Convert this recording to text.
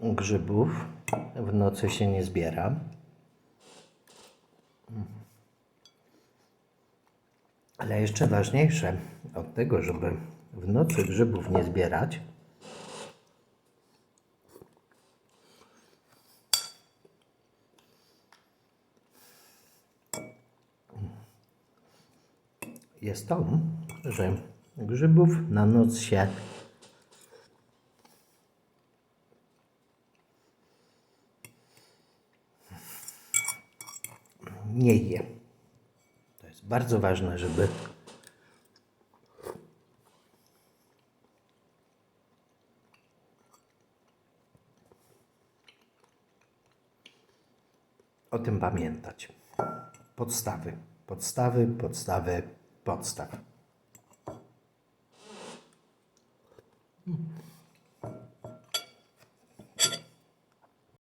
grzybów w nocy się nie zbiera. Ale jeszcze ważniejsze od tego, żeby w nocy grzybów nie zbierać, jest to, że grzybów na noc się nie je. To jest bardzo ważne, żeby o tym pamiętać. Podstawy, podstawy, podstawy, podstaw.